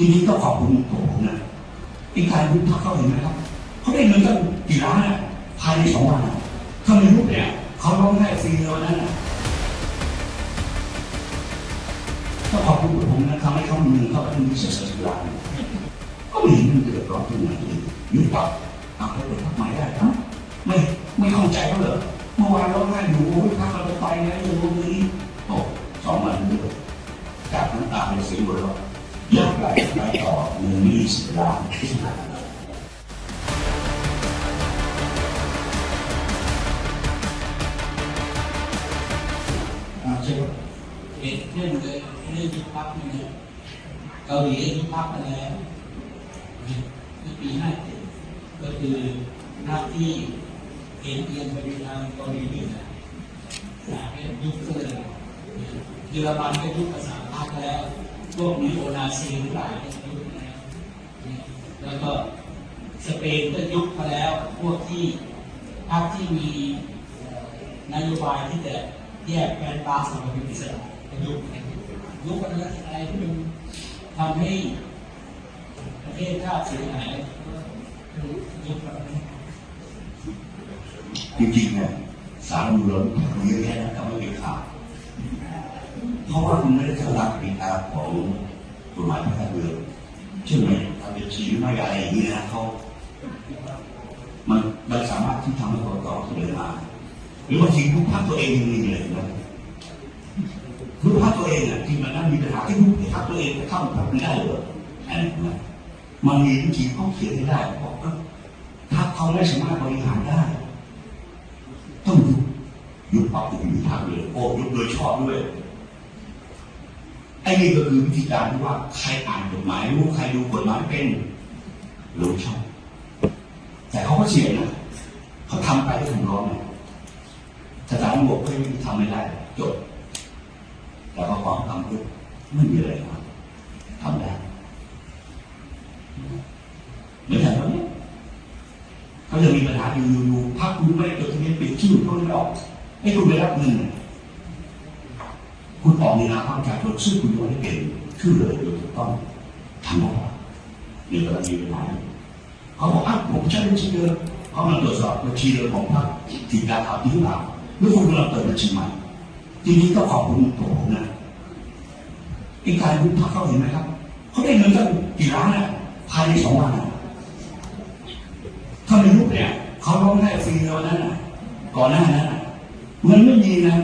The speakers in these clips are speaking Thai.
จริงๆต้องขอบคุณตัวผมนะอีกการยุบพักเขาเห็นไหมครับเขาได้เงินตั้งกี่ล้านอะภายในสองวันถ้าไม่ยุบเนี่ยเขาร้องไห้ฟรีเลยวันนั้นอะต้องขอบคุณผมนะทำให้เขามีเงินเข้าไปมีเศรษฐกิจล้านก็ไม่เห็นมันเดือดร้อนตรงไหนเลยยุบปักเอาไปเปิดพักใหม่ได้ครับไม่ไม่เข้าใจเขาเหรอเมื่อวานร้องไห้อยู่โอ้ยพักเราจะไปนะอย่างนู้นอย่างนี้โอ้สองวันเดือดจากน้ำตาเป็นสีหัวเราะ อยากไหลไปต่อเงินยี่สิบล้านอ่าใช่ไหมเห็นเรื่องเลยเรื่องยุบพักนี่นะเกาหลียุบพักมาแล้วในปีห้าเจ็ดก็คือภาที่เอ็นเอียงไปทางเกาหลีเหนืออยากยุบก็เลยเยอรมันก็ยุบภาษาพักแล้ว วกนี้โอนาซีหรือหลายก็ยุบแล้วแล้วก็สเปนก็ยุบมาแล้ว พวกที่พรรคที่มีนโยบายที่จะแยกแฟนตาสองเป็นอิสระยุบยุบอะไรอะไรที่มันทำให้ประเทศชาติเสียหายยุบแบบนี้จริงๆเนี่ยสารมูลนิธิเยอะแยะนะแต่ไม่มีข่าว เพราะว่ามันไม่ได้เข้าหลักปีกาของกฎหมายพัฒนาเมืองเช่นไหมทำเป็นชีวิตไม่อะไรอย่างนี้นะเขามันมันสามารถที่ทำให้กรกตเสนอมาหรือบางทีทุกภาคตัวเองยังมีเลยนะทุกภาคตัวเองอะที่มันนั่นมีปัญหาที่ทุกภาคตัวเองจะเข้าพรรคไม่ได้เลยอันนี้นะมันมีวิธีเขาเขียนให้ได้บอกว่าถ้าเขาไม่สามารถบริหารได้ ต้องยุบยุบปรับยุบยุบพักเลยโอ้ยุบโดยชอบด้วย อ้นี่ก็คือวิธีการที่ว่าใครอ่านกฎหมายรู้ใครดูกฎหมายเป็นรู้ชอบแต่เขาก็เสียนะเขาทำไปให้ถึงร้อนเนี่ยแต่ศาลบอกเฮ้ยทำไม่ได้จบแต่พอความทำปุ๊บไม่มีอะไรครับทำได้เหมือนอย่างนี้เขาจะมีปัญหาอยู่อยู่พักคุณไม่ได้จดทะเบียนปิดชื่อก็ไม่ออกให้คุณไปรับเงินเนี่ยคุณ ออกในนามพรรคประชาชนซึ่งคุณโยังไม่ได้เป็นชื่อเลยโดยถูกต้องทำได้ในกรณีปัญหาเขาบอกอ้าวผมใช้บัญชีเดิมเขามาตรวจสอบบัญชีเดิมของพรรคผิดการข่าวจริงหรือเปล่าหรือคุณกำลังเปิดบัญชีใหม่จริงๆต้องขอบคุณตัวผมนะอีกการยุบพรรคเขาเห็นไหมครับเขาได้เงินตั้งกี่ล้านอะภายในสองวันถ้าไม่ยุบเนี่ยเขาร้องไห้ฟรีเลยวันนั้นก่อนหน้านั้นมันไม่มีนะ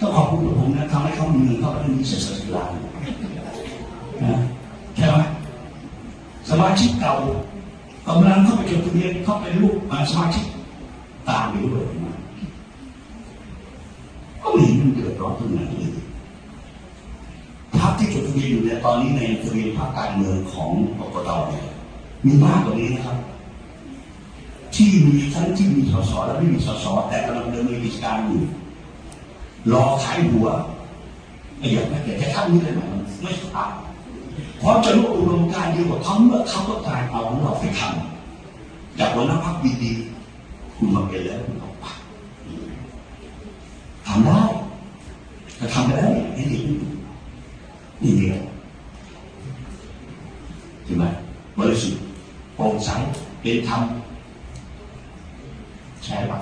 ต้องขอบคุณผมนะทำให้เขามีเงินเข้าไปมีเศรษฐกิจล้านะใช่ไหมสมาชิกเก่ากำลังเข้าไปจดทะเบียนเข้าไปลูกอ่าสมาชิกตามไปด้วยนะก็ไม่เห็นมันเดือดร้อนตรงไหนเลยพรรคที่จดทะเบียนอยู่เนี่ยตอนนี้ในทะเบียนพรรคการเมืองของกกตเนี่ยมีมากกว่านี้นะครับ ที่มีทั้งที่มีสสและไม่มีสสแต่กำลังดำเนินกิจการอยู่ รอขายหัวไอ้อยางนั้นแต่แค่ท่านนี้เลยมันไม่ผ่าเพราะจะรวบรวมการเดียวกับเขาเมื่อเขาต้องการเอาของเราไปทำจากวันนั้นพักดีๆคุณมาเป็นแล้วคุณเอาไปทำได้จะทำได้ไอ้นี่นี่เดียวใช่ไหมบริสุทธิ์โปร่งใสเป็นธรรม ใช่ปะ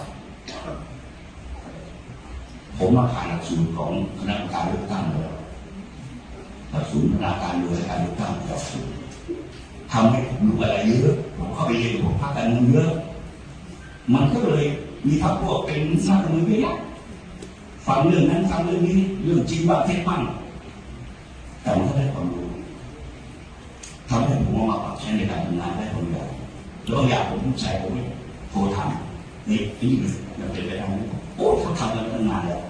ผมมาผ่านหลักสูตรของคณะกรรมการเลือกตั้งแล้วหลักสูตรคณะกรรมการโดยการเลือกตั้งหลักสูตรทำให้ผมรู้อะไรเยอะผมเข้าไปเรียนผมพักการเมืองเยอะมันก็เลยมีพรรคพวกเป็นนักการเมืองเยอะฟังเรื่องนั้นฟังเรื่องนี้เรื่องจริงบ้างเท็จบ้างแต่มันก็ได้ความรู้ทำให้ผมเอามาปรับใช้ในการทำงานได้ผลอย่างแล้วบางอย่างผมใส่ผมโทรทำนี่นี่มันเป็นไปได้ไหมโอ้เขาทำกันตั้งนานแล้ว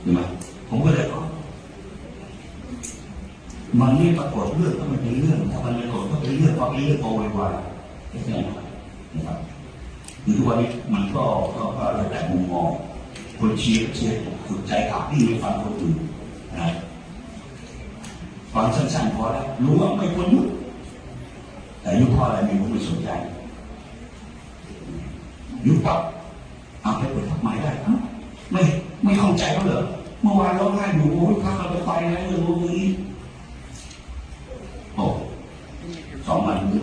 เห็นไหมผมก็เลยก็ มันไม่ปรากฏเรื่องก็มันเป็นเรื่องถ้ามันปรากฏก็เป็นเรื่องก็เป็นเรื่องโตไวๆแค่นั้นะครับหรือวันนี้มันก็ก็ก็แล้วแต่มุมมองคนเชียร์เชียร์ฝึกใจขาดที่ไม่ฟังคนอื่นนะฟังสั้นๆพอแล้วรู้ว่าไม่ควรยุบแต่ยุบเพราะอะไรไมีผมไม่สนใจยุบปั๊บเอาไปเปิดพักใหม่ได้ไม่ไม่เข้าใจเขาเหรอเมื่อวานร้องไห้อยู่โอ้ยพักเราจะไปนะเรื่องนี้ สองวันนี้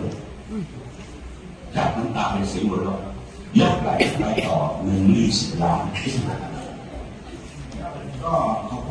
จากน้ำตาเป็นเสียงหัวเราะยกไหลไปต่อหนึ่งยี่สิบล้านก็ขอบคุณ